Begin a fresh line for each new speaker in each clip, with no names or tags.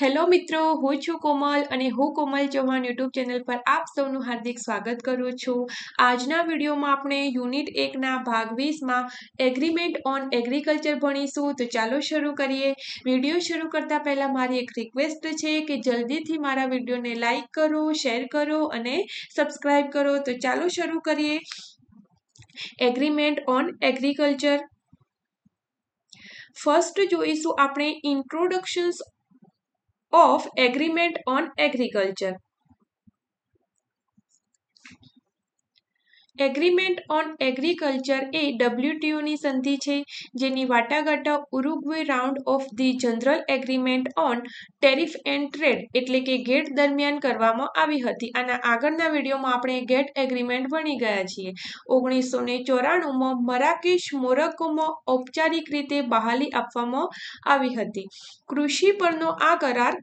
Hello મિત્રો, હું છું કોમલ અને હું કોમલ ચૌહાણ યુટ્યુબ ચેનલ પર આપ સૌનું હાર્દિક સ્વાગત કરું છું. આજના વિડીયોમાં આપણે યુનિટ એકના ભાગ વીસમાં એગ્રીમેન્ટ ઓન એગ્રીકલ્ચર ભણીશું. તો ચાલો શરૂ કરીએ. વીડિયો શરૂ કરતાં પહેલાં મારી એક રિક્વેસ્ટ છે કે જલ્દીથી મારા વિડીયોને લાઇક કરો શેર કરો અને સબસ્ક્રાઈબ કરો. તો ચાલો શરૂ કરીએ. એગ્રીમેન્ટ ઓન એગ્રીકલ્ચર ફર્સ્ટ જોઈશું આપણે introductions of Agreement on Agriculture. Agreement on agriculture એ ડબ્લ્યુટીઓની સંધિ છે, જેની વાટાઘાટો Uruguay round of the general agreement on tariff and trade એટલે કે ગેટ દરમિયાન કરવામાં આવી હતી. અને આગળના વિડીયોમાં આપણે ગેટ એગ્રીમેન્ટ ભણી ગયા છીએ. ઓગણીસો ને ચોરાણુંમાં મરાકેશ મોરક્કોમાં ઔપચારિક રીતે બહાલી આપવામાં આવી હતી. કૃષિ પરનો આ કરાર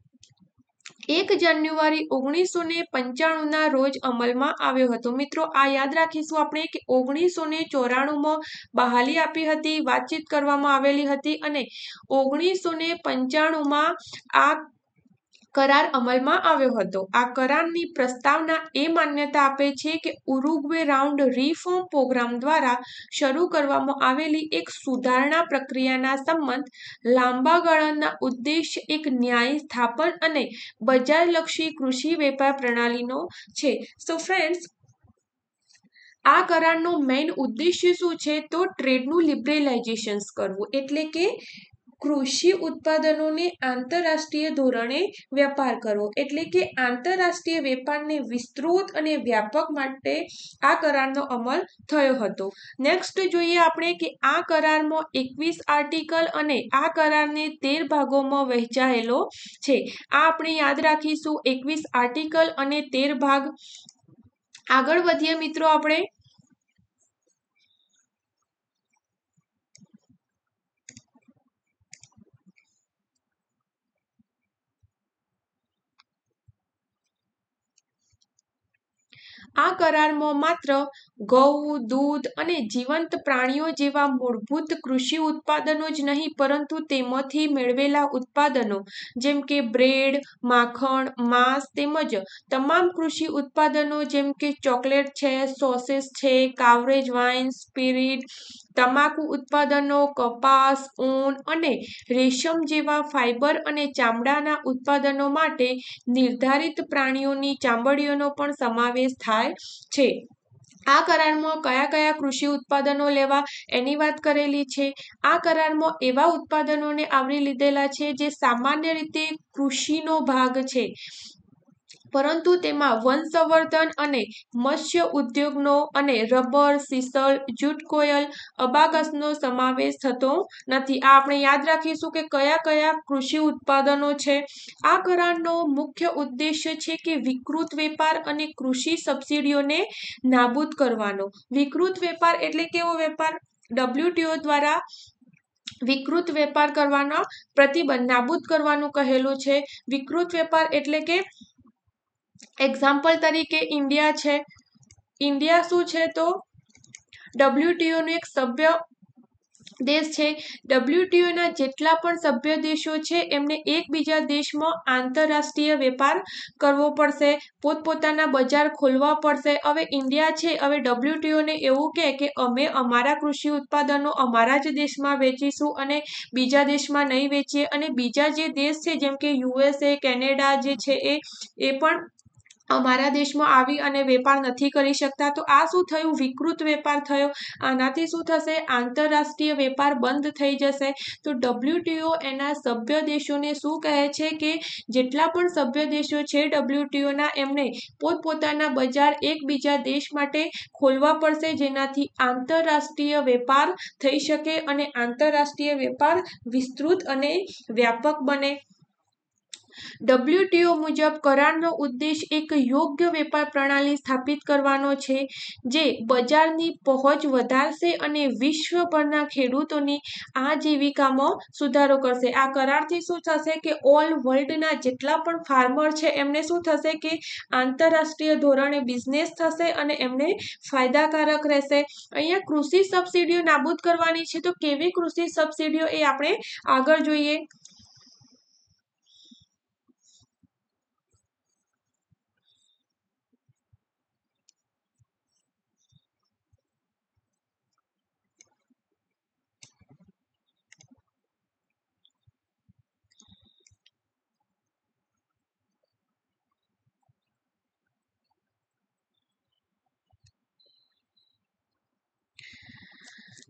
એક જાન્યુઆરી ઓગણીસો ને પંચાણુંના રોજ અમલમાં આવ્યો હતો. મિત્રો, આ યાદ રાખીશું આપણે કે ઓગણીસો ને ચોરાણુંમાં બહાલી આપી હતી, વાતચીત કરવામાં આવેલી હતી અને ઓગણીસો ને પંચાણુંમાં આ કરાર અમલમાં આવ્યો હતો. આ કરારની પ્રસ્તાવના એ માન્યતા આપે છે કે ઉરુગ્વે રાઉન્ડ રિફોર્મ પ્રોગ્રામ દ્વારા શરૂ કરવામાં આવેલી એક સુધારણા પ્રક્રિયાના સંબંધ, લાંબા ગાળાના ઉદ્દેશ્ય એક ન્યાય સ્થાપન અને બજારલક્ષી કૃષિ વેપાર પ્રણાલીનો છે. સો ફ્રેન્ડ્સ આ કરારનો મેઇન ઉદ્દેશ્ય શું છે? તો ટ્રેડનું લિબરલાઇઝેશન કરવું. એટલે કે કૃષિ ઉત્પાદનોને આંતરરાષ્ટ્રીય ધોરણે વેપાર કરવો એટલે કે આંતરરાષ્ટ્રીય વેપારને વિસ્તૃત અને વ્યાપક માટે આ કરારનો અમલ થયો હતો. નેક્સ્ટ જોઈએ આપણે કે આ કરારમાં એકવીસ આર્ટિકલ અને આ કરારને તેર ભાગોમાં વહેંચાયેલો છે. આ આપણે યાદ રાખીશું. એકવીસ આર્ટિકલ અને તેર ભાગ. આગળ વધીએ મિત્રો આપણે. આ કરારમાં માત્ર ઘઉં, દૂધ અને જીવંત પ્રાણીઓ જેવા મૂળભૂત કૃષિ ઉત્પાદનો જ નહીં, પરંતુ તેમાંથી મેળવેલા ઉત્પાદનો જેમ કે બ્રેડ, માખણ, માંસ તેમજ તમામ કૃષિ ઉત્પાદનો જેમ કે ચોકલેટ છે, સોસેસ છે, કાવરેજ વાઇન, સ્પિરિટ, તમાકુ ઉત્પાદનો, કપાસ, ઊન અને રેશમ જેવા ફાઇબર અને ચામડાના ઉત્પાદનો માટે નિર્ધારિત પ્રાણીઓની ચામડીઓનો પણ સમાવેશ થાય છે. આ કરારમાં કયા કયા કૃષિ ઉત્પાદનો લેવા એની વાત કરેલી છે? આ કરારમાં એવા ઉત્પાદનોને આવરી લીધેલા છે જે સામાન્ય રીતે કૃષિનો ભાગ છે. પરંતુ તેમાં વંશવર્ધન અને મત્સ્ય ઉદ્યોગનો અને રબર, સિસલ, જૂટ કોયલ અબાકસનો સમાવેશ થતો નથી. આ આપણે યાદ રાખીશું કે કયા કયા કૃષિ ઉત્પાદનો છે. આ કરારનો મુખ્ય ઉદ્દેશ્ય છે કે વિકૃત વેપાર અને કૃષિ સબસિડીઓને નાબૂદ કરવાનો. વિકૃત વેપાર એટલે કેવો વેપાર? ડબ્લ્યુટીઓ દ્વારા વિકૃત વેપાર કરવાનો પ્રતિબંધ, નાબૂદ કરવાનું કહેલું છે. વિકૃત વેપાર એટલે કે એક્ઝામ્પલ તરીકે ઇન્ડિયા છે. ઇન્ડિયા શું છે તો? ડબ્લ્યુટીઓનો એક સભ્ય દેશ છે. ડબ્લ્યુટીઓના જેટલા પણ સભ્ય દેશો છે, એમને એકબીજા દેશમાં આંતરરાષ્ટ્રીય વેપાર કરવો પડશે. પોતપોતાના બજાર ખોલવા પડશે. હવે ઇન્ડિયા છે, હવે ડબ્લ્યુટીઓને એવું કહે કે અમે અમારા કૃષિ ઉત્પાદનો અમારા જ દેશમાં વેચીશું અને બીજા દેશમાં નહીં વેચીએ. અને બીજા જે દેશ છે, જેમ કે યુએસએ કેનેડા જે છે એ એ પણ અમારા દેશમાં આવી અને વેપાર નથી કરી શકતા, તો આ શું થયું? વિકૃત વેપાર થયો. આનાથી શું થશે? આંતરરાષ્ટ્રીય વેપાર બંધ થઈ જશે. તો ડબ્લ્યુટીઓ એના સભ્ય દેશોને શું કહે છે કે જેટલા પણ સભ્ય દેશો છે ડબ્લ્યુટીઓના એમને પોતપોતાના બજાર એકબીજા દેશ માટે ખોલવા પડશે, જેનાથી આંતરરાષ્ટ્રીય વેપાર થઈ શકે અને આંતરરાષ્ટ્રીય વેપાર વિસ્તૃત અને વ્યાપક બને. ડબ્લ્યુટીઓ મુજબ કરારનો ઉદ્દેશ એક યોગ્ય વેપાર પ્રણાલી સ્થાપિત કરવાનો છે, જે બજારની પહોંચ વધારશે અને વિશ્વભરના ખેડૂતોની આજીવિકામાં સુધારો કરશે. આ કરારથી શું થશે કે ઓલ વર્લ્ડના જેટલા પણ ફાર્મર છે, એમને શું થશે કે આંતરરાષ્ટ્રીય ધોરણે બિઝનેસ થશે અને એમને ફાયદાકારક રહેશે. અહીંયા કૃષિ સબસિડીઓ નાબૂદ કરવાની છે, તો કેવી કૃષિ સબસિડીઓ એ આપણે આગળ જોઈએ?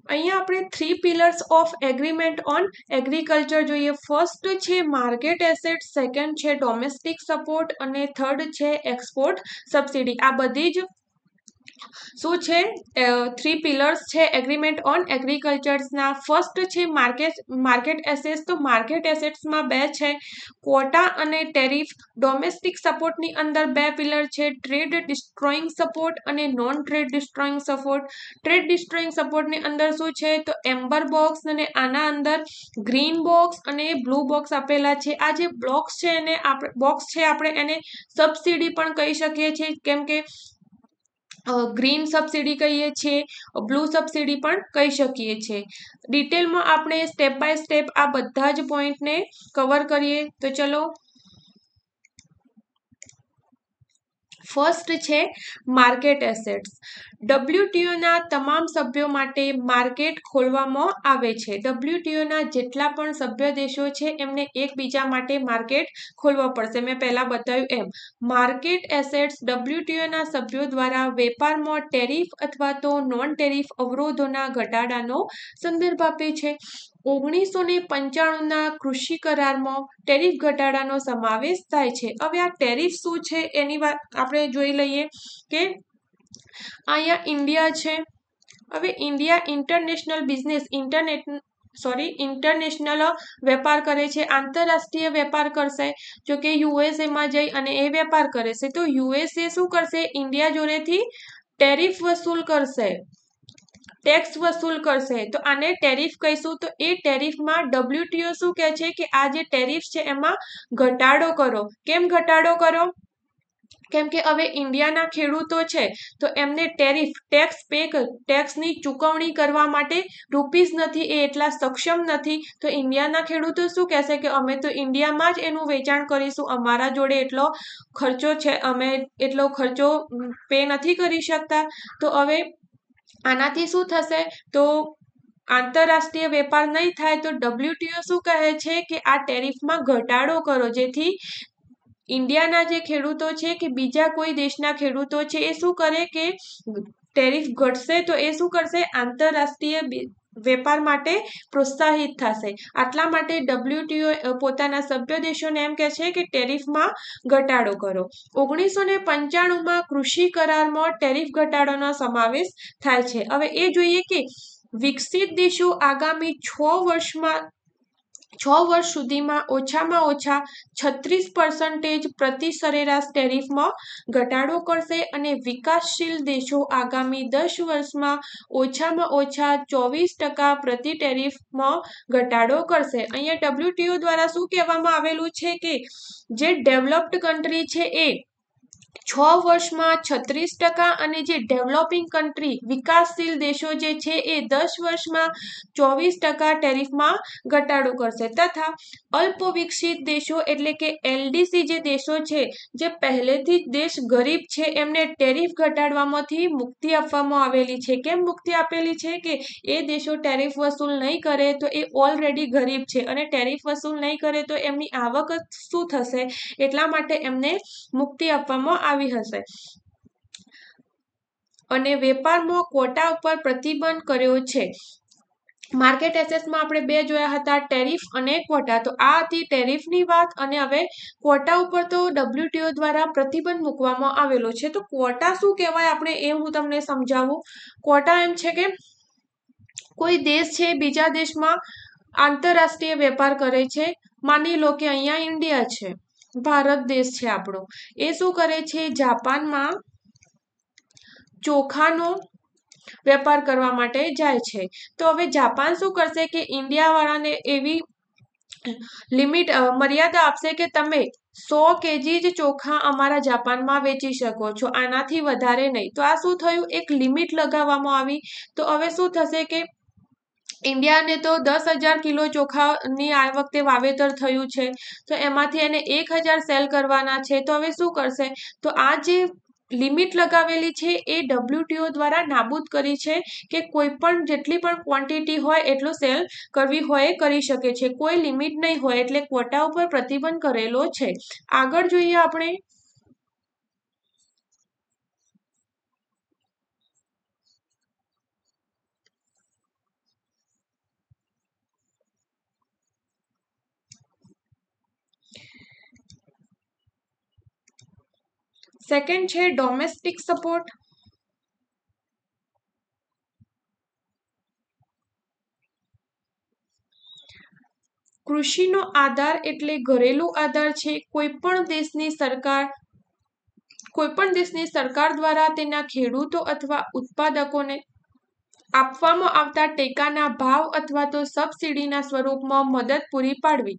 અહીંયા આપણે three pillars of agreement on agriculture જોઈએ. ફર્સ્ટ છે માર્કેટ એસેટ સેકન્ડ છે ડોમેસ્ટિક સપોર્ટ અને થર્ડ છે એક્સપોર્ટ સબસિડી આ બધી જ શું છે? થ્રી પિલર્સ છે એગ્રીમેન્ટ ઓન એગ્રીકલ્ચર્સના ફર્સ્ટ છે માર્કેટ માર્કેટ એસેટ્સ તો માર્કેટ એસેટ્સમાં બે છે. કોટા અને ટેરિફ ડોમેસ્ટિક સપોર્ટની અંદર બે પિલર છે. ટ્રેડ ડિસ્ટ્રોઈંગ સપોર્ટ અને non trade distorting support trade distorting સપોર્ટની અંદર શું છે? તો એમ્બર બોક્સ અને આના અંદર ગ્રીન બોક્સ અને બ્લુ બોક્સ આપેલા છે. આ જે બ્લોક્સ છે એને આપણે બોક્સ છે આપણે એને સબસિડી પણ કહી શકીએ છીએ. કેમ કે ગ્રીન સબસિડી કહીએ છીએ બ્લુ સબસિડી પણ કહી શકીએ છીએ. ડિટેલમાં આપણે સ્ટેપ બાય સ્ટેપ આ બધા જ પોઈન્ટને કવર કરીએ. તો ચલો ફર્સ્ટ છે માર્કેટ એસેટ્સ ડબ્લ્યુટીઓના તમામ સભ્યો માટે માર્કેટ ખોલવામાં આવે છે. ડબ્લ્યુટીઓના જેટલા પણ સભ્ય દેશો છે, એમને એકબીજા માટે માર્કેટ ખોલવા પડશે. મેં પહેલાં બતાવ્યું એમ. માર્કેટ એસેટ્સ ડબ્લ્યુટીઓના સભ્યો દ્વારા વેપારમાં ટેરિફ અથવા તો નોન ટેરિફ અવરોધોના ઘટાડાનો સંદર્ભ આપે છે. ઓગણીસો ને પંચાણુંના કૃષિ કરારમાં ટેરિફ ઘટાડાનો સમાવેશ થાય છે. હવે આ ટેરિફ શું છે એની વાત આપણે જોઈ લઈએ કે અહીંયા ઇન્ડિયા છે. હવે India international business internet sorry international વેપાર કરે છે. આંતરરાષ્ટ્રીય વેપાર કરશે જો કે યુએસએમાં જઈ અને એ વેપાર કરે છે. તો યુએસએ શું કરશે? ઇન્ડિયા જોડેથી ટેરિફ વસૂલ કરશે. ટેક્સ વસૂલ કરશે. તો આને ટેરિફ કહીશું. તો એ ટેરિફમાં ડબ્લ્યુટીઓ શું કહે છે કે આ જે ટેરિફ છે એમાં ઘટાડો કરો. કેમ ઘટાડો કરો? કેમ કે હવે ઇન્ડિયાના ખેડૂતો છે, તો એમને ટેરિફ ટેક્સ પે ટેક્સની ચૂકવણી કરવા માટે રૂપીસ નથી, એ એટલા સક્ષમ નથી. તો ઇન્ડિયાના ખેડૂતો શું કહેશે કે અમે તો ઇન્ડિયામાં જ એનું વેચાણ કરીશું. અમારા જોડે એટલો ખર્ચો છે, અમે એટલો ખર્ચો પે નથી કરી શકતા. તો હવે આનાથી શું થશે? તો આંતરરાષ્ટ્રીય વેપાર નહીં થાય તો ડબ્લ્યુટીઓ શું કહે છે કે આ ટેરિફમાં ઘટાડો કરો. જેથી ઇન્ડિયાના જે ખેડૂતો છે કે બીજા કોઈ દેશના ખેડૂતો છે એ શું કરે કે ટેરિફ ઘટશે તો એ શું કરશે? આંતરરાષ્ટ્રીય વેપાર માટે પ્રોત્સાહિત થશે. આટલા માટે ડબ્લ્યુટીઓ પોતાના સભ્ય દેશોને એમ કહે છે કે ટેરિફમાં ઘટાડો કરો. ઓગણીસો ને પંચાણુંમાં કૃષિ કરારમાં ટેરિફ ઘટાડોનો સમાવેશ થાય છે. હવે એ જોઈએ કે વિકસિત દેશો આગામી છ વર્ષમાં છ વર્ષ સુધીમાં ઓછામાં ઓછા છત્રીસ પર્સન્ટેજ પ્રતિ સરેરાશ ટેરિફમાં ઘટાડો કરશે અને વિકાસશીલ દેશો આગામી દસ વર્ષમાં ઓછામાં ઓછા ચોવીસ ટકા પ્રતિ ટેરિફમાં ઘટાડો કરશે. અહીંયા ડબ્લ્યુટીઓ દ્વારા શું કહેવામાં આવેલું છે કે જે ડેવલપ્ડ કન્ટ્રી છે એ છ વર્ષમાં છત્રીસ ટકા અને જે ડેવલપિંગ કન્ટ્રી વિકાસશીલ દેશો જે છે એ દસ વર્ષમાં ચોવીસ ટકા ટેરિફમાં ઘટાડો કરશે. તથા અલ્પ વિકસિત દેશો એટલે કે એલડીસી જે દેશો છે, જે પહેલેથી જ દેશ ગરીબ છે, એમને ટેરિફ ઘટાડવામાંથી મુક્તિ આપવામાં આવેલી છે. કેમ મુક્તિ આપેલી છે કે એ દેશો ટેરિફ વસૂલ નહીં કરે તો એ ઓલરેડી ગરીબ છે અને ટેરિફ વસૂલ નહીં કરે તો એમની આવક શું થશે? એટલા માટે એમને મુક્તિ આપવામાં આવી હશે. અને વેપારમાં કોટા ઉપર પ્રતિબંધ કર્યો છે. માર્કેટ એસેસમાં આપણે બે જોયા હતા ટેરિફ અને કોટા તો આ હતી ટેરિફની વાત અને હવે કોટા ઉપર તો ડબ્લ્યુટીઓ દ્વારા પ્રતિબંધ મૂકવામાં આવેલો છે. તો કોટા શું કહેવાય? આપણે એ હું તમને સમજાવું. કોટા એમ છે કે કોઈ દેશ છે, બીજા દેશમાં આંતરરાષ્ટ્રીય વેપાર કરે છે. માની લો કે અહીંયા ઇન્ડિયા છે. ભારત દેશ છે આપણો. એ શું કરે છે? જાપાનમાં ચોખાનો વેપાર કરવા માટે જાય છે. તો હવે જાપાન શું કરશે કે ઇન્ડિયાવાળાને એવી લિમિટ મર્યાદા આપશે કે તમે સો કેજી જ ચોખા અમારા જાપાનમાં વેચી શકો છો. આનાથી વધારે નહીં. તો આ શું થયું? એક લિમિટ લગાવવામાં આવી. તો હવે શું થશે કે ઇન્ડિયાને તો દસ હજાર કિલો ચોખાની આ વખતે વાવેતર થયું છે. તો એમાંથી એને એક હજાર સેલ કરવાના છે. તો હવે શું કરશે? તો આ જે લિમિટ લગાવેલી છે એ ડબ્લ્યુટીઓ દ્વારા નાબૂદ કરી છે કે કોઈ પણ જેટલી પણ ક્વોન્ટિટી હોય એટલો સેલ કરવી હોય કરી શકે છે. કોઈ લિમિટ નહીં હોય એટલે ક્વોટા ઉપર પ્રતિબંધ કરેલો છે. આગળ જોઈએ આપણે સેકન્ડ છે ડોમેસ્ટિક સપોર્ટ કૃષિનો આધાર એટલે ઘરેલું આધાર છે. કોઈ પણ દેશની સરકાર, કોઈ પણ દેશની સરકાર દ્વારા તેના ખેડૂતો અથવા ઉત્પાદકોને આપવામાં આવતા ટેકાના ભાવ અથવા તો સબસિડીના સ્વરૂપમાં મદદ પૂરી પાડવી.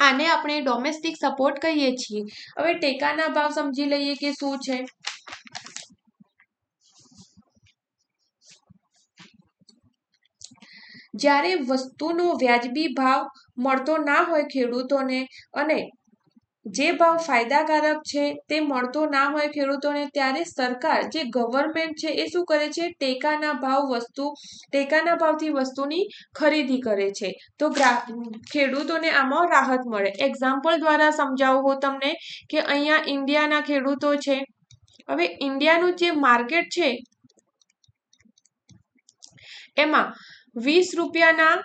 આને આપણે ડોમેસ્ટિક સપોર્ટ કહીએ છીએ. હવે ટેકાના ભાવ સમજી લઈએ કે શું છે? જ્યારે વસ્તુનો વ્યાજબી ભાવ મળતો ના હોય ખેડૂતોને અને જે ભાવ ફાયદાકારક છે તે મળતો ના હોય ખેડૂતોને ત્યારે સરકાર, જે ગવર્મેન્ટ છે એ શું કરે છે? ટેકાના ભાવ વસ્તુ, ટેકાના ભાવથી વસ્તુની ખરીદી કરે છે. તો ખેડૂતોને આમાં રાહત મળે. એક્ઝામ્પલ દ્વારા સમજાવું તમને કે અહીંયા ઇન્ડિયાના ખેડૂતો છે. હવે ઇન્ડિયાનું જે માર્કેટ છે, એમાં વીસ રૂપિયાના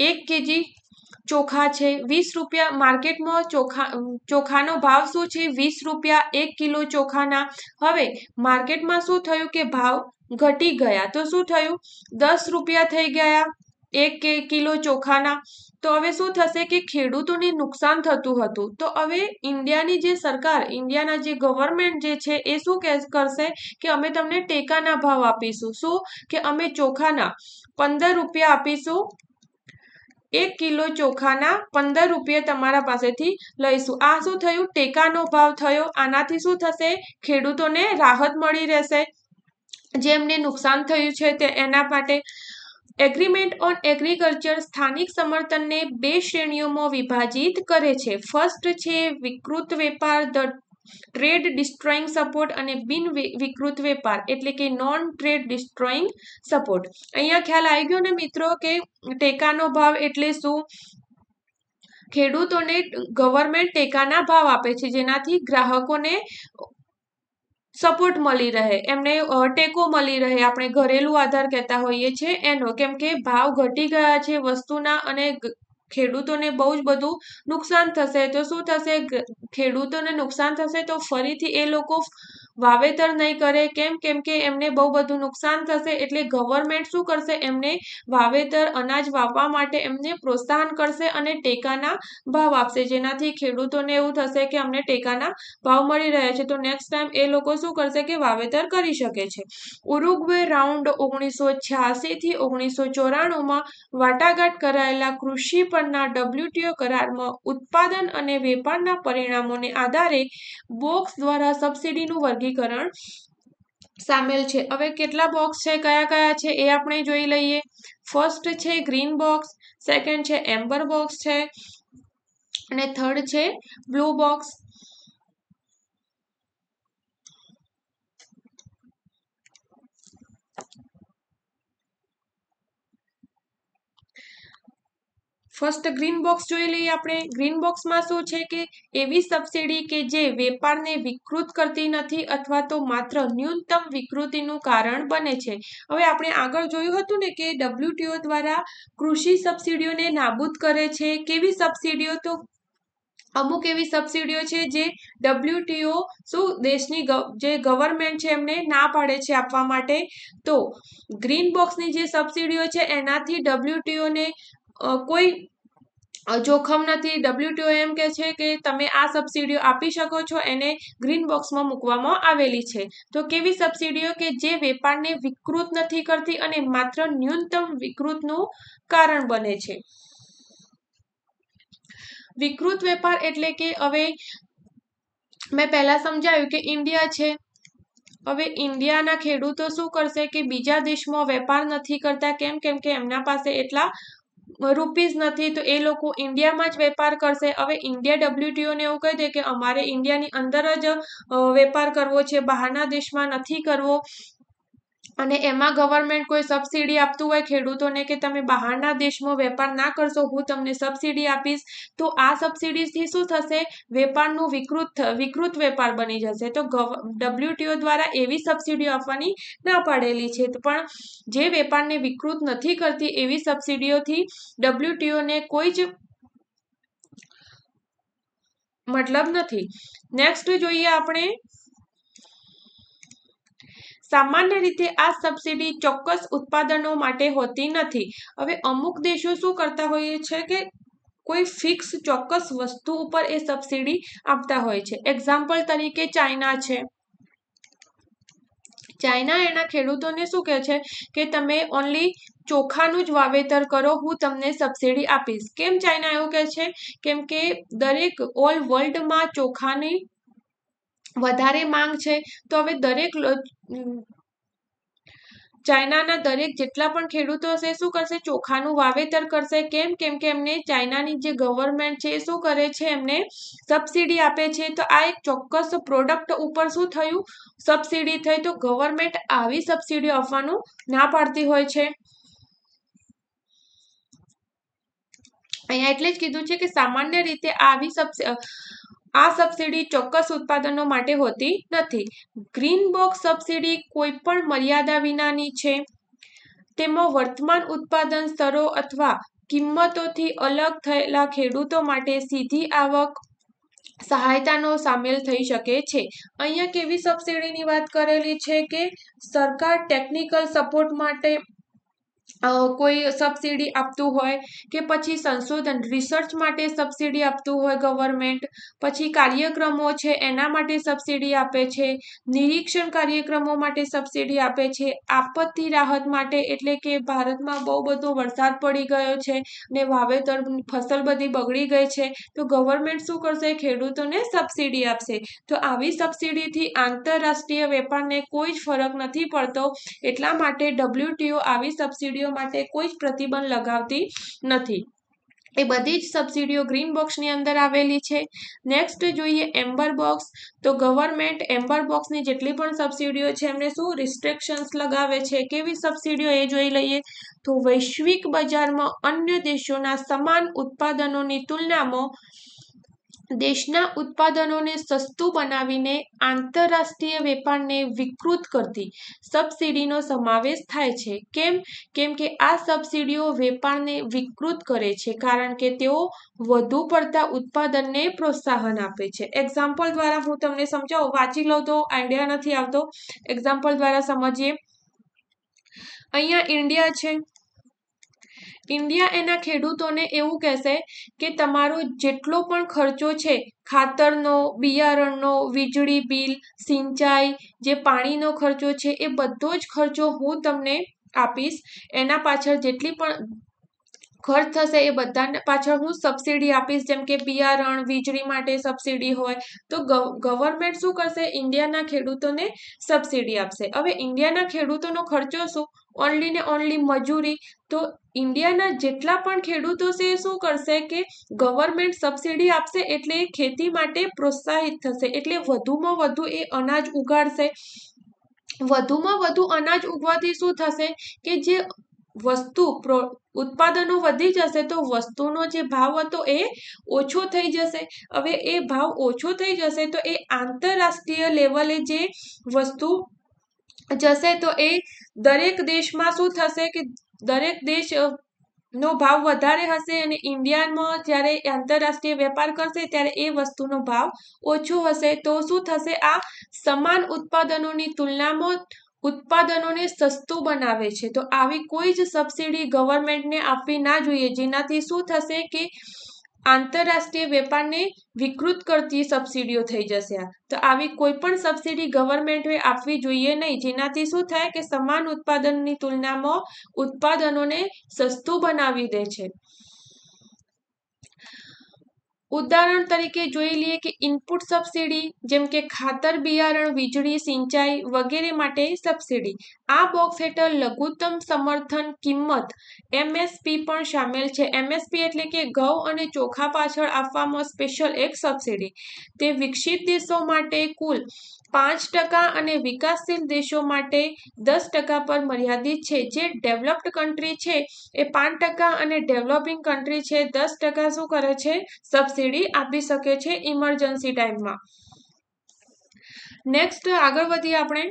એક કેજી ચોખા છે, વીસ રૂપિયા માર્કેટમાં ચોખા ચોખાનો ભાવ શું છે? વીસ રૂપિયા એક કિલો ચોખાના. હવે માર્કેટમાં શું થયું કે ભાવ ઘટી ગયા? તો શું થયું? દસ રૂપિયા થઈ ગયા એક કિલો ચોખાના. તો હવે શું થશે કે ખેડૂતોને નુકસાન થતું હતું? તો હવે ઇન્ડિયાની જે સરકાર, ઇન્ડિયાના જે ગવર્મેન્ટ જે છે, એ શું કરશે કે અમે તમને ટેકાના ભાવ આપીશું. શું? કે અમે ચોખાના પંદર રૂપિયા આપીશું. એક કિલો ચોખાના પંદર રૂપિયા તમારા પાસેથી લઈશું. આ શું થયું? ટેકાનો ભાવ થયો. આનાથી શું થશે? ખેડૂતોને રાહત મળી રહેશે. જેમને નુકસાન થયું છે તે એના માટે એગ્રીમેન્ટ ઓન એગ્રીકલ્ચર સ્થાનિક સમર્થનને બે શ્રેણીઓમાં વિભાજિત કરે છે. ફર્સ્ટ છે વિકૃત વેપાર, ધ ટ્રેડ ડિસ્ટ્રોઈંગ સપોર્ટ અને બિન વિકૃત વેપાર, એટલે કે નોન ટ્રેડ ડિસ્ટ્રોઈંગ સપોર્ટ અહીંયા ખ્યાલ આવી ગયો ને મિત્રો કે ટેકાનો ભાવ એટલે શું? ખેડૂતોને ગવર્મેન્ટ ટેકાના ભાવ આપે છે, જેનાથી ગ્રાહકોને સપોર્ટ મળી રહે. એમને ટેકો મળી રહે. આપણે ઘરેલું આધાર કહેતા હોઈએ છીએ એનો, કેમ કે ભાવ ઘટી ગયા છે વસ્તુના અને ખેડૂતોને બહુ જ બધું નુકસાન થશે. તો શું થશે? ખેડૂતોને નુકસાન થશે તો ફરીથી એ લોકો વાવેતર નહીં કરે, કેમ? કેમ કે એમને બહુ બધું નુકસાન થશે એટલે ગવર્મેન્ટ શું કરશે? એમને વાવેતર, અનાજ વાવવા માટે એમને પ્રોત્સાહન કરશે અને ટેકાના ભાવ આપશે. જેનાથી ખેડૂતોને એવું થશે કે અમને ટેકાના ભાવ મળી રહ્યા છે. તો નેક્સ્ટ ટાઈમ એ લોકો શું કરશે કે વાવેતર કરી શકે છે. ઉરુગ્વે રાઉન્ડ ઓગણીસો છ્યાસીથી ઓગણીસો ચોરાણુંમાં વાટાઘાટ કરાયેલા કૃષિ પરના ડબ્લ્યુટીઓ કરારમાં ઉત્પાદન અને વેપારના પરિણામોને આધારે બોક્સ દ્વારા સબસિડીનું વર્ગીકરણ વર્ગીકરણ સામેલ છે. હવે કેટલા બોક્સ છે, કયા કયા છે એ આપણે જોઈ લઈએ. ફર્સ્ટ છે ગ્રીન બોક્સ સેકન્ડ છે એમ્બર બોક્સ છે, અને થર્ડ છે blue box first green box જોઈ લઈએ આપણે. ગ્રીન બોક્સમાં શું છે કે એવી સબસિડી કે જે વેપારને વિકૃત કરતી નથી અથવા તો માત્ર ન્યૂનતમ વિકૃતિનું કારણ બને છે. હવે આપણે આગળ જોયું હતું ને કે ડબલ્યુટીઓ દ્વારા કૃષિ સબસિડીઓને નાબૂદ કરે છે. કેવી સબસિડીઓ? તો અમુક એવી સબસિડીઓ છે જે ડબલ્યુટીઓ શું દેશની જે ગવર્મેન્ટ છે એમને ના પાડે છે આપવા માટે. તો ગ્રીન બોક્સની જે સબસિડીઓ છે એનાથી ડબ્લ્યુટીઓને કોઈ જોખમ નથી ડબલ્યુટીઓ એમ કે છે કે તમે આ સબસિડીઓ આપી શકો છો, એને ગ્રીન બોક્સમાં મૂકવામાં આવેલી છે. તો કેવી સબસિડીઓ કે જે વેપારને વિકૃત નથી કરતી અને માત્ર ન્યૂનતમ વિકૃતનું કારણ બને છે? વિકૃત વેપાર એટલે કે હવે મેં પહેલા સમજાવ્યું કે ઇન્ડિયા છે. હવે ઇન્ડિયાના ખેડૂતો શું કરશે કે બીજા દેશમાં વેપાર નથી કરતા, કેમ? કેમ કે એમના પાસે એટલા રૂપીઝ નથી, તો એ લોકો ઇન્ડિયામાં જ વેપાર કરશે. હવે ઇન્ડિયા ડબલ્યુટીઓને એવું કહી દે કે અમારે ઇન્ડિયાની અંદર જ વેપાર કરવો છે, બહારના દેશમાં નથી કરવો. અને એમાં ગવર્મેન્ટ કોઈ સબસિડી આપતું હોય ખેડૂતોને કે તમે બહારના દેશમાં વેપાર ના કરશો, હું તમને સબસિડી આપીશ, તો આ સબસિડીથી શું થશે? વેપારનું વિકૃત વિકૃત વેપાર બની જશે. તો ડબ્લ્યુટીઓ દ્વારા એવી સબસિડીઓ આપવાની ના પાડેલી છે. પણ જે વેપારને વિકૃત નથી કરતી એવી સબસિડીઓથી ડબ્લ્યુટીઓને કોઈ જ મતલબ નથી. નેક્સ્ટ જોઈએ આપણે સામાન્ય રીતે આ સબસિડી ચોક્કસ ઉત્પાદનો માટે હોતી નથી. હવે અમુક દેશો શું કરતા હોઈએ છે કે કોઈ ફિક્સ ચોક્કસ વસ્તુ ઉપર એ સબસિડી આપતા હોય છે. એક્ઝામ્પલ તરીકે ચાઇના છે. ચાઇના એના ખેડૂતોને શું કહે છે કે તમે ઓનલી ચોખાનું જ વાવેતર કરો, હું તમને સબસિડી આપીશ. કેમ ચાઇના એવું કહે છે? કેમ કે દરેક ઓલ વર્લ્ડમાં ચોખાની વધારે માંગ છે, તો હવે દરેક ચાઇનાના દરેક જેટલા પણ ખેડૂતો હશે, શું કરશે? ચોખાનું વાવેતર કરશે. કેમ? કેમ કે એમને ચાઇનાની જે ગવર્મેન્ટ છે એ શું કરે છે? એમને સબસિડી આપે છે. તો આ એક ચોક્કસ પ્રોડક્ટ ઉપર શું થયું? સબસિડી થઈ તો ગવર્મેન્ટ આવી સબસિડી આપવાનું ના પાડતી હોય છે. અહીંયા એટલે જ કીધું છે કે સામાન્ય રીતે આવી આ સબસિડી ચોક્કસ ઉત્પાદનો માટે હોતી નથી. ગ્રીન બોક્સ સબસિડી કોઈ પણ મર્યાદા વિનાની છે. તેમાં વર્તમાન ઉત્પાદન સ્તરો અથવા કિંમતોથી અલગ થયેલા ખેડૂતો માટે સીધી આવક સહાયતાનો સામેલ થઈ શકે છે. અહીંયા કેવી સબસિડીની વાત કરેલી છે કે સરકાર ટેકનિકલ સપોર્ટ માટે કોઈ સબસિડી આપતું હોય કે પછી સંશોધન રિસર્ચ માટે સબસિડી આપતું હોય ગવર્મેન્ટ પછી કાર્યક્રમો છે એના માટે સબસિડી આપે છે, નિરીક્ષણ કાર્યક્રમો માટે સબસિડી આપે છે, આપત્તિ રાહત માટે એટલે કે ભારતમાં બહુ બધો વરસાદ પડી ગયો છે ને વાવેતર ફસલ બધી બગડી ગઈ છે, તો ગવર્મેન્ટ શું કરશે? ખેડૂતોને સબસિડી આપશે. તો આવી સબસિડીથી આંતરરાષ્ટ્રીય વેપારને કોઈ જ ફરક નથી પડતો. એટલા માટે ડબ્લ્યુટીઓ આવી સબસિડીઓ માટે કોઈ જ પ્રતિબંધ લગાવતી નથી. એ બધી જ સબસિડીઓ ગ્રીન બોક્સની અંદર આવેલી છે. નેક્સ્ટ જોઈએ એમ્બર બોક્સ. તો ગવર્મેન્ટ એમ્બર બોક્સની જેટલી પણ સબસિડીઓ છે, એમને શું રિસ્ટ્રિક્શન્સ લગાવે છે, કેવી સબસિડીઓ એ જોઈ લઈએ? તો વૈશ્વિક બજારમાં અન્ય દેશોના સમાન ઉત્પાદનોની તુલનામાં દેશના ઉત્પાદનોને સસ્તું બનાવીને આંતરરાષ્ટ્રીય વેપારને વિકૃત કરતી સબસિડીનો સમાવેશ થાય છે. કેમ? કેમ કે આ સબસિડીઓ વેપારને વિકૃત કરે છે, કારણ કે તેઓ વધુ પડતા ઉત્પાદનને પ્રોત્સાહન આપે છે. એક્ઝામ્પલ દ્વારા હું તમને સમજાવું, વાંચી લઉં તો આઈડિયા નથી આવતો. એક્ઝામ્પલ દ્વારા સમજીએ. અહીંયા ઇન્ડિયા છે. ઇન્ડિયા એના ખેડૂતોને એવું કહેશે કે તમારો જેટલો પણ ખર્ચો છે, ખાતરનો, બિયારણનો, વીજળી બિલ, સિંચાઈ, જે પાણીનો ખર્ચો છે, એ બધો જ ખર્ચો હું તમને આપીશ. એના પાછળ જેટલી પણ ખર્ચ થશે એ બધાને પાછળ હું સબસિડી આપીશ, જેમ કે બિયારણ, વીજળી માટે સબસિડી હોય, તો ગવર્મેન્ટ શું કરશે? ઇન્ડિયાના ખેડૂતોને સબસિડી આપશે. હવે ઇન્ડિયાના ખેડૂતોનો ખર્ચો શું? ઓનલી ને ઓનલી મજૂરી. તો ઇન્ડિયાના જેટલા પણ ખેડૂતો છે, એ શું કરશે કે ગવર્મેન્ટ સબસિડી આપશે એટલે ખેતી માટે પ્રોત્સાહિત થશે. એટલે વધુમાં વધુ એ અનાજ ઉગાડશે. વધુમાં વધુ અનાજ ઉગવાથી શું થશે કે જે વસ્તુ ઉત્પાદનો વધી જશે તો વસ્તુનો જે ભાવ હતો એ ઓછો થઈ જશે. હવે એ ભાવ ઓછો થઈ જશે તો એ આંતરરાષ્ટ્રીય લેવલે જે વસ્તુ જશે તો એ દરેક દેશમાં શું થશે કે દરેક દેશ નો ભાવ વધારે હશે અને ઇન્ડિયામાં જ્યારે આંતરરાષ્ટ્રીય વેપાર કરશે ત્યારે એ વસ્તુનો ભાવ ઓછો હશે. તો શું થશે? આ સમાન ઉત્પાદનોની તુલનામાં ઉત્પાદનોને સસ્તું બનાવે છે. તો આવી કોઈ જ સબસિડી ગવર્મેન્ટને આપવી ના જોઈએ. જેનાથી શું થશે કે આંતરરાષ્ટ્રીય વેપારને વિકૃત કરતી સબસિડીઓ થઈ જશે. તો આવી કોઈ પણ સબસિડી ગવર્મેન્ટે આપવી જોઈએ નહીં. જેનાથી શું થાય કે સમાન ઉત્પાદનની તુલનામાં ઉત્પાદનોને સસ્તું બનાવી દે છે. ઉદાહરણ તરીકે જોઈ લઈએ કે ઇનપુટ સબસિડી જેમ કે ખાતર, બિયારણ, વીજળી, સિંચાઈ વગેરે માટે સબસિડી આ બોક્સ હેઠળ લઘુત્તમ સમર્થન કિંમત એમએસપી પણ સામેલ છે. એમએસપી એટલે કે ઘઉં અને ચોખા પાછળ આપવામાં સ્પેશિયલ એક સબસિડી તે વિકસિત દેશો માટે કુલ પાંચ ટકા અને વિકાસશીલ દેશો માટે દસ ટકા પર મર્યાદિત છે. જે ડેવલપ્ડ કન્ટ્રી છે એ પાંચ ટકા અને ડેવલપિંગ કન્ટ્રી છે દસ ટકા શું કરે છે? સબસિડી આપી શકે છે ઇમરજન્સી ટાઈમમાં. નેક્સ્ટ આગળ વધીએ આપણે.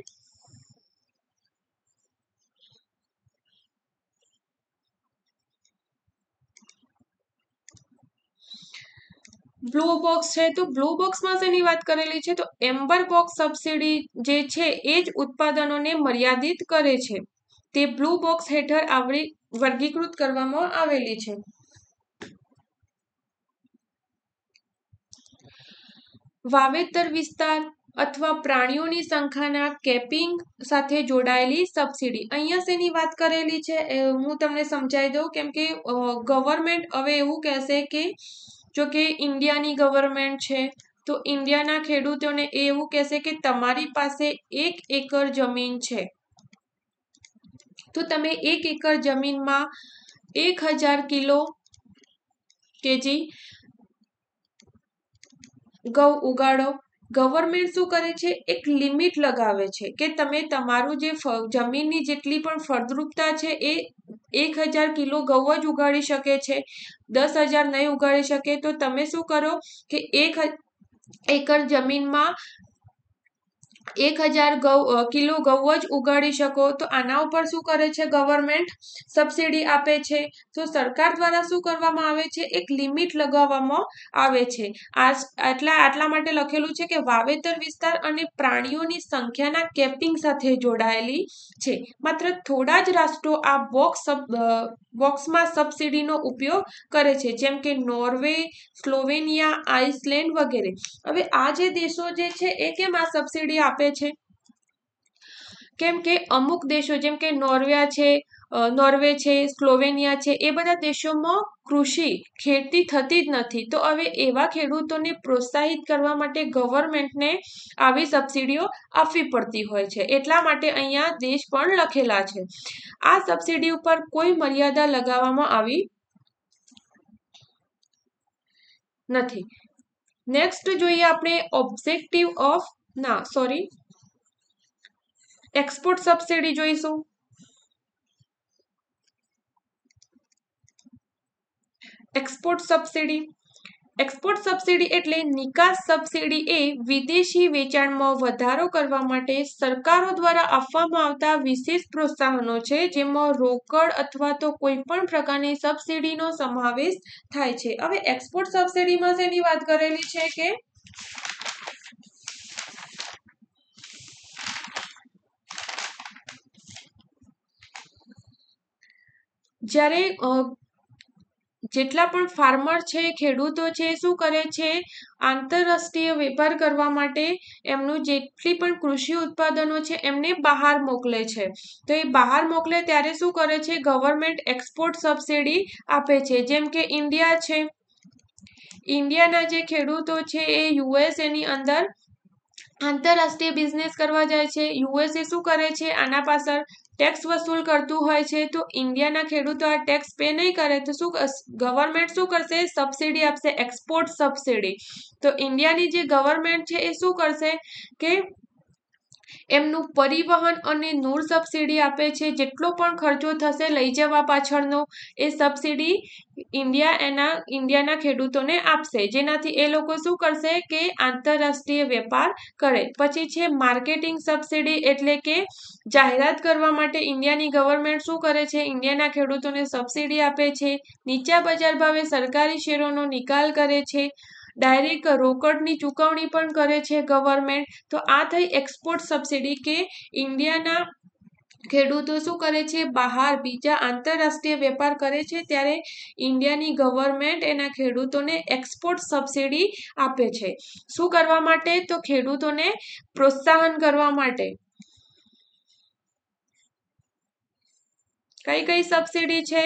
બ્લુ બોક્સ છે, તો બ્લુ બોક્સમાં શેની વાત કરેલી છે? તો એમ્બર બોક્સ સબસિડી જે છે, એ જ ઉત્પાદનોને મર્યાદિત કરે છે. તે બ્લુ બોક્સ હેઠળ આવરી, વર્ગીકૃત કરવામાં આવેલી છે. વાવેતર વિસ્તાર અથવા પ્રાણીઓની સંખ્યાના કેપિંગ સાથે જોડાયેલી સબસિડી. અહીંયા શેની વાત કરેલી છે? હું તમને સમજાવી દઉં, કેમ કે ગવર્મેન્ટ હવે એવું કહેશે કે જો કે ઇન્ડિયાની ગવર્મેન્ટ છે, તો ઇન્ડિયાના ખેડૂતોને એવું કહેશે કે તમારી પાસે એક એકર જમીન છે. તો તમે એક એકર જમીનમાં એક હજાર કિલો કેજી ઘઉં ઉગાડો. ગવર્મેન્ટ શું કરે છે? એક લિમિટ લગાવે છે કે તમે તમારું જે જમીનની જેટલી પણ ફળદ્રુપતા છે એ એક હજાર કિલો ઘઉં જ ઉગાડી શકે છે, દસ હજાર નહીં ઉગાડી શકે, તો તમે શું કરો કે એક એકર જમીનમાં એક હજાર ઘઉં કિલો ઘઉં જ ઉગાડી શકો. તો આના ઉપર શું કરે છે ગવર્મેન્ટ સબસિડી આપે છે. તો સરકાર દ્વારા શું કરવામાં આવે છે? એક લિમિટ લગાવવામાં આવે છે. આટલા આટલા માટે લખેલું છે કે વાવેતર વિસ્તાર અને પ્રાણીઓની સંખ્યાના કેપિંગ સાથે જોડાયેલી છે. માત્ર થોડા જ રાષ્ટ્રો આ બોક્સ બોક્સમાં સબસિડીનો ઉપયોગ કરે છે. જેમ કે નોર્વે, સ્લોવેનિયા, આઇસલેન્ડ વગેરે. હવે આ જે દેશો જે છે, એ કેમ આ સબસિડી આપે છે? કેમ કે અમુક દેશો, જેમ કે નોર્વિયા છે નોર્વે છે, સ્લોવેનિયા છે, એ બધા દેશોમાં કૃષિ ખેતી થતી જ નથી. તો હવે એવા ખેડૂતોને પ્રોત્સાહિત કરવા માટે ગવર્મેન્ટને આવી સબસિડીઓ આપવી પડતી હોય છે. એટલા માટે અહીંયા દેશ પણ લખેલા છે. આ સબસિડી ઉપર કોઈ મર્યાદા લગાવવામાં આવી નથી. નેક્સ્ટ જોઈએ આપણે ઓબ્જેક્ટિવ ઓફ ના સોરી એક્સપોર્ટ સબસિડી જોઈશું. એક્સપોર્ટ સબસિડી એક્સપોર્ટ સબસિડી એટલે નિકાસ સબસિડી એ વિદેશી વેચાણમાં વધારો કરવા માટે સરકારો દ્વારા આપવામાં આવતા વિશેષ પ્રોત્સાહનો છે, જેમાં રોકડ અથવા તો કોઈ પણ પ્રકારની સબસિડીનો સમાવેશ થાય છે. હવે એક્સપોર્ટ સબસિડીમાં શેની વાત કરેલી છે કે જ્યારે જેટલા પણ ફાર્મર છે, ખેડૂતો છે, શું કરે છે, આંતરરાષ્ટ્રીય વેપાર કરવા માટે એમનું જેટલી પણ કૃષિ ઉત્પાદનો છે, એમને બહાર મોકલે છે. તો એ બહાર મોકલે ત્યારે શું કરે છે ગવર્મેન્ટ એક્સપોર્ટ સબસિડી આપે છે. જેમ કે ઇન્ડિયા છે. ઇન્ડિયાના જે ખેડૂતો છે, એ યુએસએની અંદર આંતરરાષ્ટ્રીય બિઝનેસ કરવા જાય છે. યુએસએ શું કરે છે, આના પાછળ ટેક્સ વસૂલ કરતું હોય છે, તો ઇન્ડિયાના ખેડૂતો આ ટેક્સ પે નહીં કરે, તો શું ગવર્મેન્ટ શું કરશે? સબસિડી આપશે એક્સપોર્ટ સબસિડી તો ઇન્ડિયાની જે ગવર્મેન્ટ છે એ શું કરશે? કે એમનું પરિવહન અને નૂર સબસિડી આપે છે. જેટલો પણ ખર્ચો થશે, લઈ જવા પાછળનો એ સબસિડી ઇન્ડિયા એના, ઇન્ડિયાના ખેડૂતોને આપશે. જેનાથી એ લોકો શું કરશે કે આંતરરાષ્ટ્રીય વેપાર કરે. પછી છે માર્કેટિંગ સબસિડી એટલે કે જાહેરાત કરવા માટે ઇન્ડિયાની ગવર્મેન્ટ શું કરે છે? ઇન્ડિયાના ખેડૂતોને સબસિડી આપે છે. નીચા બજાર ભાવે સરકારી શેરોનો નિકાલ કરે છે. ડાયરેક્ટ રોકડની ચૂકવણી પણ કરે છે ગવર્મેન્ટ તો આ થઈ એક્સપોર્ટ સબસિડી કે ઇન્ડિયાના ખેડૂતો શું કરે છે? બહાર બીજા આંતરરાષ્ટ્રીય વેપાર કરે છે ત્યારે ઇન્ડિયાની ગવર્મેન્ટ એના ખેડૂતોને એક્સપોર્ટ સબસિડી આપે છે. શું કરવા માટે? તો ખેડૂતોને પ્રોત્સાહન કરવા માટે. કઈ કઈ સબસિડી છે?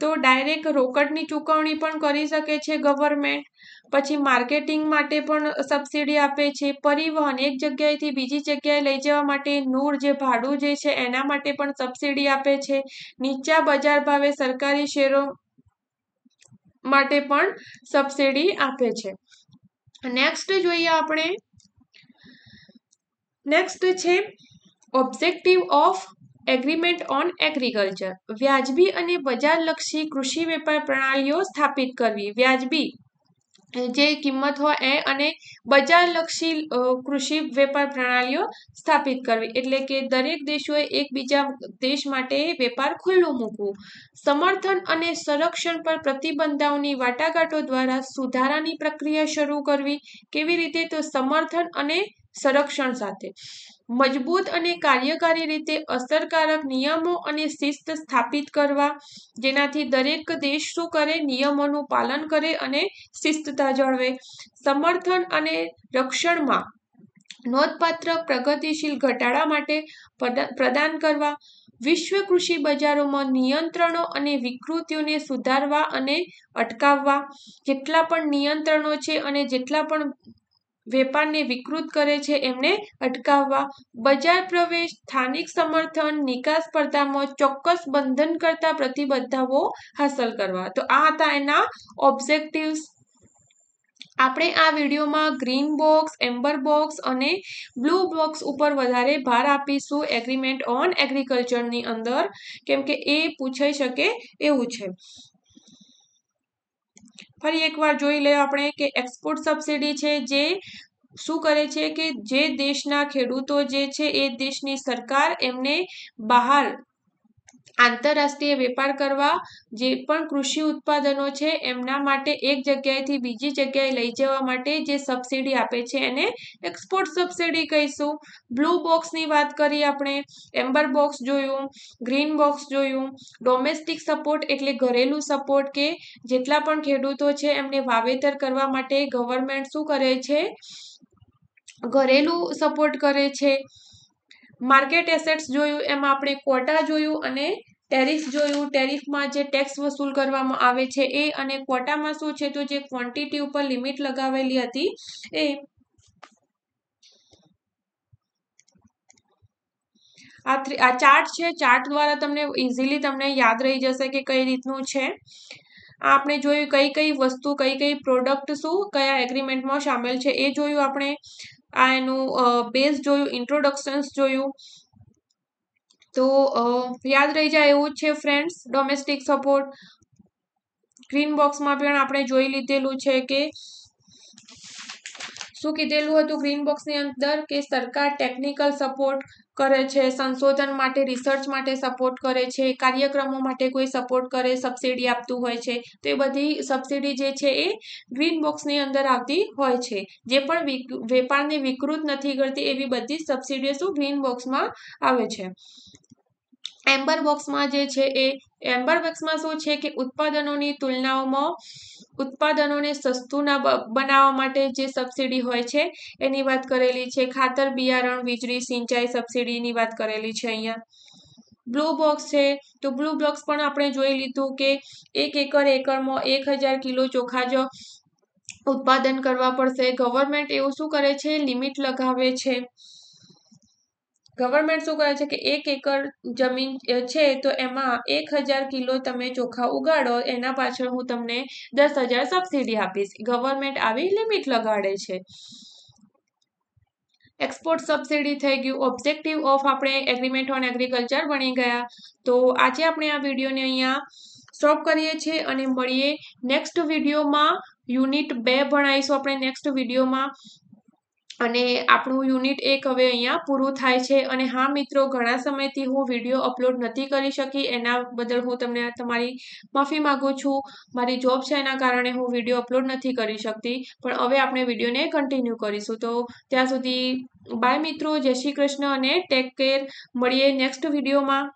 તો ડાયરેક્ટ રોકડની ચૂકવણી પણ કરી શકે છે ગવર્મેન્ટ પછી માર્કેટિંગ માટે પણ સબસિડી આપે છે. પરિવહન એક જગ્યાએથી બીજી જગ્યાએ લઈ જવા માટે નૂર જે ભાડું જે છે એના માટે પણ સબસિડી આપે છે. નીચા બજાર ભાવે સરકારી શેરો માટે પણ સબસિડી આપે છે. નેક્સ્ટ જોઈએ આપણે. નેક્સ્ટ છે objective of agreement on agriculture. વ્યાજબી અને બજારલક્ષી કૃષિ વેપાર પ્રણાલીઓ સ્થાપિત કરવી. વ્યાજબી જે કિંમત હોય એ અને બજારલક્ષી કૃષિ વેપાર પ્રણાલીઓ સ્થાપિત કરવી. એટલે કે દરેક દેશોએ એકબીજા દેશ માટે વેપાર ખુલ્લું મૂકવું. સમર્થન અને સંરક્ષણ પર પ્રતિબંધાઓની વાટાઘાટો દ્વારા સુધારાની પ્રક્રિયા શરૂ કરવી. કેવી રીતે? તો સમર્થન અને સંરક્ષણ સાથે. મજબૂત અને કાર્યકારી રીતે અસરકારક નિયમો અને શિસ્ત સ્થાપિત કરવા, જેનાથી દરેક દેશ શું કરે, નિયમોનું પાલન કરે અને શિસ્તતા જળવે. સમર્થન અને રક્ષણમાં નોંધપાત્ર પ્રગતિશીલ ઘટાડા માટે પ્રદાન કરવા, વિશ્વ કૃષિ બજારોમાં નિયંત્રણો અને વિકૃતિઓને સુધારવા અને અટકાવવા. જેટલા પણ નિયંત્રણો છે અને જેટલા પણ વેપારને વિકૃત કરે છે એમને અટકાવવા. બજાર પ્રવેશ, સ્થાનિક સમર્થન, નિકાસ સ્પર્ધામાં ચોક્કસ બંધન કરતા પ્રતિબદ્ધતાઓ હાંસલ કરવા. તો આ હતા એના ઓબ્જેક્ટિવ્સ. આપણે આ વિડીયોમાં ગ્રીન બોક્સ, એમ્બર બોક્સ અને બ્લુ બોક્સ ઉપર વધારે ભાર આપીશું એગ્રીમેન્ટ ઓન એગ્રીકલ્ચરની અંદર, કેમ કે એ પૂછાઈ શકે એવું છે. ફરી એકવાર જોઈ લઈએ આપણે કે એક્સપોર્ટ સબસિડી છે જે શું કરે છે કે જે દેશના ખેડૂતો જે છે એ દેશની સરકાર એમને બહાર આંતરરાષ્ટ્રીય વેપાર કરવા જે પણ કૃષિ ઉત્પાદનો છે, એમના માટે એક જગ્યાએથી બીજી જગ્યાએ લઈ જવા માટે જે સબસિડી આપે છે એને એક્સપોર્ટ સબસિડી કહીશું. બ્લુ બોક્સની વાત કરી આપણે, એમ્બર બોક્સ જોયું, ગ્રીન બોક્સ જોયું, ડોમેસ્ટિક સપોર્ટ એટલે ઘરેલું સપોર્ટ કે જેટલા પણ ખેડૂતો છે એમને વાવેતર કરવા માટે ગવર્મેન્ટ શું કરે છે? ઘરેલું સપોર્ટ કરે છે. માર્કેટ એસેટ્સ જોયું, એમાં આપણે કોટા જોયું અને ટેરિફ જોયું, ટેરિફમાં જે ટેક્સ વસૂલ કરવામાં આવે છે એ અને ક્વોટામાં શું છે, તો જે ક્વોન્ટિટી ઉપર લિમિટ લગાવેલી હતી એ આ આ ચાર્ટ છે, ચાર્ટ દ્વારા તમને ઇઝીલી તમને યાદ રહી જશે કે કઈ રીતનું છે. આપણે જોયું કઈ કઈ વસ્તુ, કઈ કઈ પ્રોડક્ટ શું, કયા એગ્રીમેન્ટમાં સામેલ છે એ જોયું આપણે. આ એનું બેઝ જોયું, ઇન્ટ્રોડક્શન્સ જોયું. તો યાદ રહી જાય એવું જ છે ફ્રેન્ડ્સ ડોમેસ્ટિક સપોર્ટ ગ્રીન બોક્સમાં પણ આપણે જોઈ લીધેલું છે કે શું કીધેલું હતું ગ્રીન બોક્સની અંદર કે સરકાર ટેકનિકલ સપોર્ટ કરે છે, સંશોધન માટે, રિસર્ચ માટે સપોર્ટ કરે છે, કાર્યક્રમો માટે કોઈ સપોર્ટ કરે, સબસિડી આપતું હોય છે. તો એ બધી સબસિડી જે છે એ ગ્રીન બોક્સની અંદર આવતી હોય છે. જે પણ વેપારને વિકૃત નથી કરતી એવી બધી સબસિડીઓ શું ગ્રીન બોક્સમાં આવે છે. એમ્બર બોક્સમાં જે છે એ એમ્બર બોક્સમાં શું છે કે ઉત્પાદનોની તુલનાઓમાં ઉત્પાદનોને સસ્તું બનાવવા માટે જે સબસિડી હોય છે, એની વાત કરેલી છે. ખાતર, બિયારણ, વીજળી, સિંચાઈ સબસિડીની વાત કરેલી છે અહીંયા. બ્લુ બોક્સ છે. તો બ્લુ બોક્સ પણ આપણે જોઈ લીધું કે એક એકર એકરમાં એક હજાર કિલો ચોખા જો ઉત્પાદન કરવા પડશે. ગવર્મેન્ટ એવું શું કરે છે? લિમિટ લગાવે છે. ગવર્મેન્ટ શું કહે છે કે એક એકર જમીન છે તો એમાં એક હજાર કિલો તમે ચોખા ઉગાડો, એના પાછળ હું તમને દસ હજાર સબસિડી આપીશ. ગવર્મેન્ટ આવી લિમિટ લગાડે છે. એક્સપોર્ટ સબસિડી થઈ ગયું. ઓબ્જેક્ટિવ ઓફ આપણે એગ્રીમેન્ટ ઓન એગ્રીકલ્ચર બની ગયા. તો આજે આપણે આ વિડીયોને અહીંયા સ્ટોપ કરીએ છીએ અને મળીએ નેક્સ્ટ વિડીયોમાં યુનિટ બે ભણાવીશું આપણે નેક્સ્ટ વિડીયોમાં અને આપણું યુનિટ એક હવે અહીંયા પૂરું થાય છે. અને હા, મિત્રો, ઘણા સમયથી હું વીડિયો અપલોડ નથી કરી શકી. એના બદલ હું તમને તમારી માફી માગું છું. મારી જોબ છે એના કારણે હું વીડિયો અપલોડ નથી કરી શકતી. પણ હવે આપણે વિડીયોને કન્ટિન્યુ કરીશું. તો ત્યાં સુધી બાય મિત્રો. જય શ્રી કૃષ્ણ અને ટેક કેર મળીએ નેક્સ્ટ વિડીયોમાં.